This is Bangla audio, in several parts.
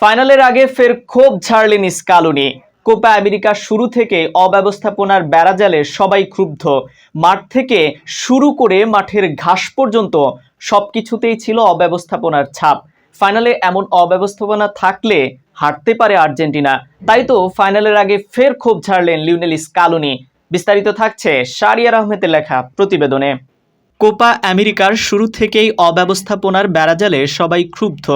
ফাইনালের আগে ফের ক্ষোভ ছাড়লেন স্কালুনি। কোপা আমেরিকা শুরু থেকে অব্যবস্থাপনার বেড়াজালে সবাই ক্ষুব্ধ। মাঠ থেকে শুরু করে মাঠের ঘাস পর্যন্ত সব কিছুতেই ছিল অব্যবস্থাপনার ছাপ। ফাইনালে এমন অব্যবস্থাপনা থাকলে হারতে পারে আর্জেন্টিনা। তাই তো ফাইনালের আগে ফের ক্ষোভ ছাড়লেন লিওনেল স্কালুনি। বিস্তারিত থাকছে শারিয়ার আহমেদের লেখা প্রতিবেদনে। কোপা আমেরিকার শুরু থেকেই অব্যবস্থাপনার বেড়াজালে সবাই ক্ষুব্ধ।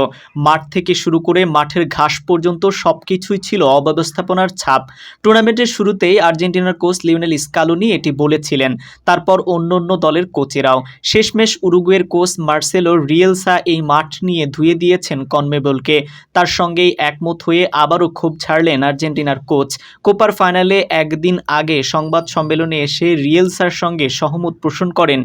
মাঠ থেকে শুরু করে মাঠের ঘাস পর্যন্ত সব কিছুই ছিল অব্যবস্থাপনার ছাপ। টুর্নামেন্টের শুরুতেই আর্জেন্টিনার কোচ লিওনেল স্কালুনি এটি বলেছিলেন, তারপর অন্য অন্য দলের কোচেরাও। শেষমেশ উরুগুয়ের কোচ মার্সেলো রিয়েলসা এই মাঠ নিয়ে ধুয়ে দিয়েছেন কনমেবলকে। তার সঙ্গেই একমত হয়ে আবারও ক্ষোভ ছাড়লেন আর্জেন্টিনার কোচ। কোপার ফাইনালে একদিন আগে সংবাদ সম্মেলনে এসে রিয়েলসার সঙ্গে সহমত পোষণ করেন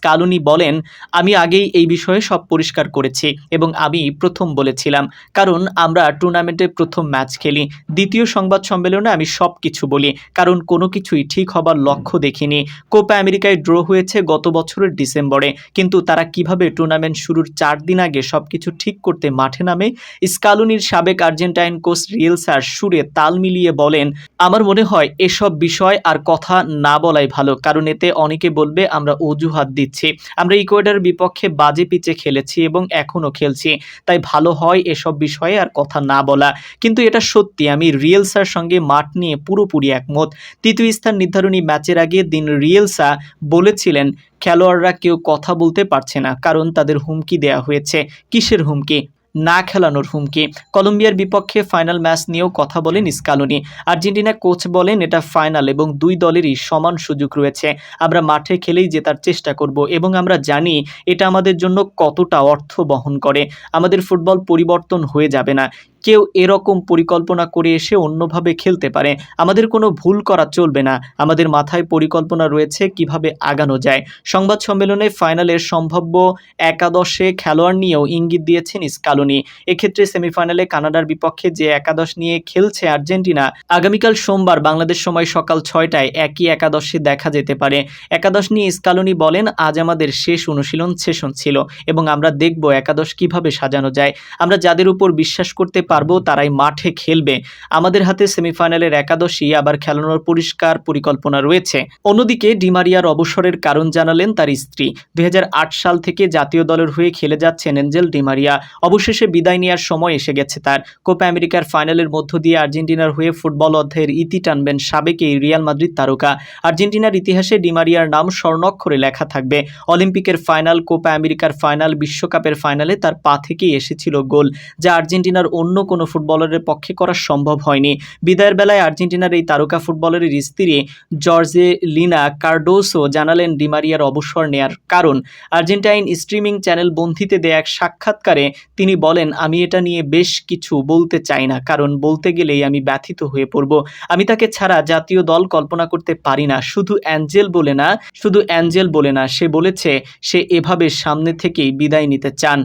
স্কালুনি বলেন, আমি আগেই এই বিষয়ে সব পরিষ্কার করেছি এবং আমি প্রথম বলেছিলাম। কারণ আমরা টুর্নামেন্টে প্রথম ম্যাচ খেলি। দ্বিতীয় সংবাদ সম্মেলনে আমি সব কিছু বলি। কারণ কোনো কিছুই ঠিক হবার লক্ষ্য দেখিনি। কোপা আমেরিকায় ড্র হয়েছে গত বছরের ডিসেম্বরে। কিন্তু তারা কীভাবে টুর্নামেন্ট শুরুর চার দিন আগে সব কিছু ঠিক করতে মাঠে নামে? স্কালুনির সাবেক আর্জেন্টাইন কোচ রিয়েলসার সুরে তাল মিলিয়ে বলেন, আমার মনে হয় এসব বিষয় আর কথা না বলাই ভালো। কারণ এতে অনেকে বলবে, আমরা অজুহাত দিচ্ছি। আমরা ইকুয়েডারের বিপক্ষে বাজে পিচে খেলেছি এবং এখনও খেলছি। তাই ভালো হয় এসব বিষয়ে আর কথা না বলা। কিন্তু এটা সত্যি, আমি রিয়েলসার সঙ্গে মাঠ নিয়ে পুরোপুরি একমত। তৃতীয় স্থান নির্ধারণী ম্যাচের আগে দিন রিয়েলসা বলেছিলেন, খেলোয়াড়রা কেউ কথা বলতে পারছে না, কারণ তাদের হুমকি দেয়া হয়েছে। কিসের হুমকি? না খেলানোর হুমকি। কলম্বিয়ার বিপক্ষে ফাইনাল ম্যাচ নিয়েও কথা বলেন স্কালুনি আর্জেন্টিনা কোচ বলেন, এটা ফাইনাল এবং দুই দলেরই সমান সুযোগ রয়েছে। আমরা মাঠে খেলেই জেতার চেষ্টা করব এবং আমরা জানি এটা আমাদের জন্য কতটা অর্থ বহন করে। আমাদের ফুটবল পরিবর্তন হয়ে যাবে না। কেউ এরকম পরিকল্পনা করে এসে অন্যভাবে খেলতে পারে। আমাদের কোনো ভুল করা চলবে না। আমাদের মাথায় পরিকল্পনা রয়েছে কীভাবে আগানো যায়। সংবাদ সম্মেলনে ফাইনালের সম্ভাব্য একাদশে খেলোয়াড় নিয়েও ইঙ্গিত দিয়েছেন স্কালুনি। এক্ষেত্রে সেমিফাইনালে কানাডার বিপক্ষে যে একাদশ নিয়ে খেলছে আর্জেন্টিনা, আগামীকাল সোমবার বাংলাদেশ সময় সকাল ছয়টায় একই একাদশে দেখা যেতে পারে। একাদশ নিয়ে স্কালুনি বলেন, আজ আমাদের শেষ অনুশীলন সেশন ছিল এবং আমরা দেখব একাদশ কীভাবে সাজানো যায়। আমরা যাদের উপর বিশ্বাস করতে পারব, তারাই মাঠে খেলবে। আমাদের হাতে সেমিফাইনালের একাদশী, আবার খেলানোর পরিষ্কার পরিকল্পনা রয়েছে। অন্যদিকে ডিমারিয়ার অবসরের কারণ জানালেন তার স্ত্রী। দুই হাজার আট সাল থেকে জাতীয় দলের হয়ে খেলে যাচ্ছেন এঞ্জেল ডিমারিয়া অবশেষে বিদায় নেওয়ার সময় এসে গেছে তার। কোপা আমেরিকার ফাইনালের মধ্য দিয়ে আর্জেন্টিনার হয়ে ফুটবল অধ্যায়ের ইতি টানবেন সাবেক এই রিয়াল মাদ্রিদ তারকা। আর্জেন্টিনার ইতিহাসে ডিমারিয়ার নাম স্বর্ণাক্ষরে লেখা থাকবে। অলিম্পিকের ফাইনাল, কোপা আমেরিকার ফাইনাল, বিশ্বকাপের ফাইনালে তার পা থেকেই এসেছিল গোল, যা আর্জেন্টিনার অন্য কোনো ফুটবলারের পক্ষে করা সম্ভব হয়নি। বিদায়ের বেলায় আর্জেন্টিনার এই তারকা ফুটবলারের স্ত্রী জর্জে লিনা কার্ডোসো জানালেন ডিমারিয়ার অবসর নেয়ার কারণ। আর্জেন্টাইন স্ট্রিমিং চ্যানেল বন্ধিতে দেয়া এক সাক্ষাৎকারে তিনি বলেন, আমি এটা নিয়ে বেশ কিছু বলতে চাই না, কারণ বলতে গেলেই আমি ব্যথিত হয়ে পড়ব। আমি তাকে ছাড়া জাতীয় দল কল্পনা করতে পারি না। শুধু অ্যাঞ্জেল বলে না, শুধু অ্যাঞ্জেল বলে না, সে বলেছে, সে এভাবে সামনে থেকেই বিদায় নিতে চান।